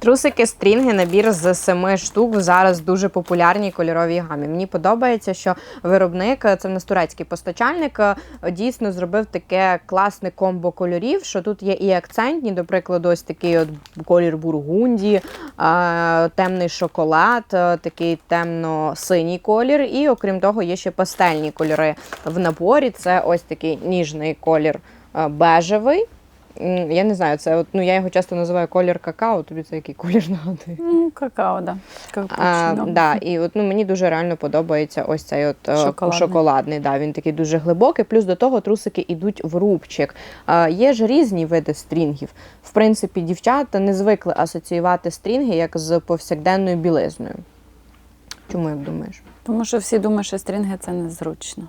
Трусики стрінги, набір з семи штук зараз дуже популярні кольоровій гамі. Мені подобається, що виробник, це в нас турецький постачальник, е, дійсно зробив таке класне комбо кольорів, що тут є і акцентні, до прикладу, ось такий от колір бургунді, е, темний шоколад, е, такий темно-синій колір. І окрім того, є ще пастельні кольори в наборі. Це ось такий ніжний колір е, бежевий. Я не знаю, це от, ну я його часто називаю колір какао. Тобі це який колір нагадує? Ну, какао, да. А, да, і от ну мені дуже реально подобається ось цей от е, Шоколадний. шоколадний. Да, він такий дуже глибокий. Плюс до того трусики йдуть в рубчик. А, є ж різні види стрінгів. В принципі, дівчата не звикли асоціювати стрінги як з повсякденною білизною. Чому як думаєш? Тому що всі думають, що стрінги це незручно.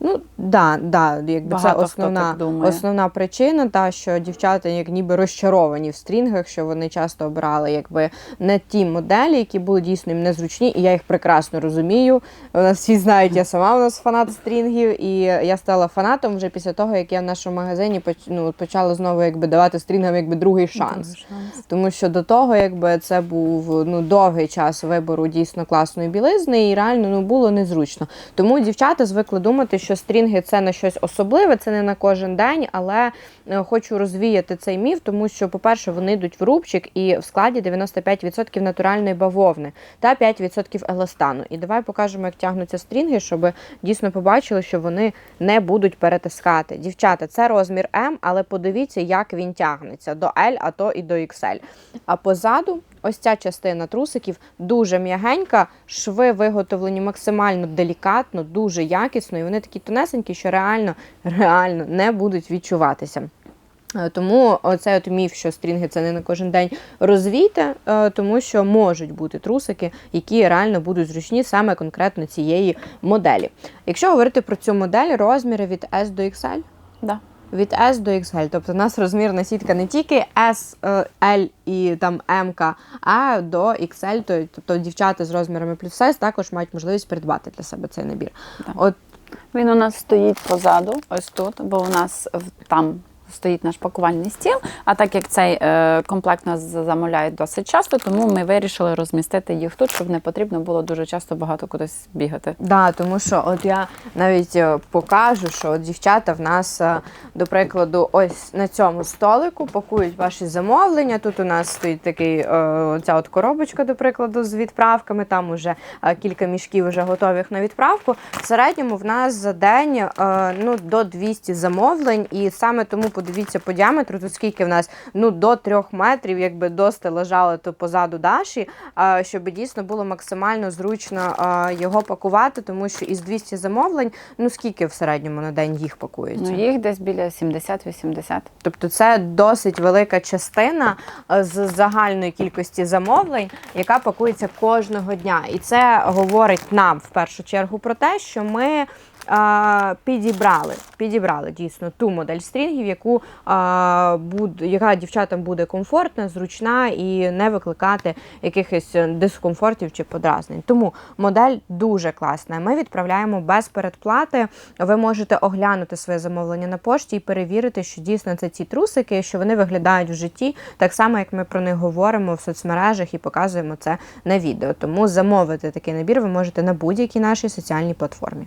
Ну да, да, якби Багато це хто основна, так думає. основна причина, та що дівчата як ніби розчаровані в стрінгах, що вони часто обирали якби не ті моделі, які були дійсно їм незручні, і я їх прекрасно розумію. У нас всі знають, я сама у нас фанат стрінгів, і я стала фанатом вже після того, як я в нашому магазині ну, почала знову якби давати стрінгам якби другий шанс. Дуже шанс. Тому що до того, якби це був ну довгий час вибору дійсно класної білизни, і реально ну було незручно. Тому дівчата звикли думати, що стрінги це на щось особливе, це не на кожен день. Але е, хочу розвіяти цей міф, тому що, по-перше, вони йдуть в рубчик і в складі 95% натуральної бавовни та 5% еластану. І давай покажемо, як тягнуться стрінги, щоб дійсно побачили, що вони не будуть перетискати. Дівчата, це розмір М, але подивіться, як він тягнеться до L, а то і до XL. А позаду. Ось ця частина трусиків дуже м'ягенька, шви виготовлені максимально делікатно, дуже якісно, і вони такі тонесенькі, що реально, реально не будуть відчуватися. Е, Тому оцей от міф, що стрінги це не на кожен день розвійте, е, тому що можуть бути трусики, які реально будуть зручні саме конкретно цієї моделі. Якщо говорити про цю модель, розміри від S до XL. Да. Від S до XL. Тобто у нас розмірна сітка не тільки S, е, L і там M, а до XL. Тобто дівчата з розмірами плюс size також мають можливість придбати для себе цей набір. Так. От Він у нас стоїть позаду, ось тут, бо у нас там стоїть наш пакувальний стіл. А так як цей е, комплект нас замовляють досить часто, тому ми вирішили розмістити їх тут, щоб не потрібно було дуже часто багато кудись бігати. Да, тому що от я навіть е, покажу, що от дівчата в нас, е, до прикладу, ось на цьому столику пакують ваші замовлення. Тут у нас стоїть такий оця от коробочка, до прикладу, з відправками. Там уже кілька мішків вже готових на відправку. В середньому в нас за день ну, до 200 замовлень, і саме тому подивіться по діаметру, тут скільки в нас ну до трьох метрів, якби до стелажа то позаду Даші, щоб дійсно було максимально зручно його пакувати, тому що із 200 замовлень, ну скільки в середньому на день їх пакується? Ну, їх десь біля 70-80. Тобто це досить велика частина з загальної кількості замовлень, яка пакується кожного дня. І це говорить нам в першу чергу про те, що ми. Підібрали, підібрали дійсно ту модель стрінгів, яку е, буде, яка дівчатам буде комфортна, зручна і не викликати якихось дискомфортів чи подразнень. Тому модель дуже класна. Ми відправляємо без передплати. Ви можете оглянути своє замовлення на пошті і перевірити, що дійсно це ці трусики, що вони виглядають в житті, так само як ми про них говоримо в соцмережах і показуємо це на відео. Тому замовити такий набір ви можете на будь-якій нашій соціальній платформі.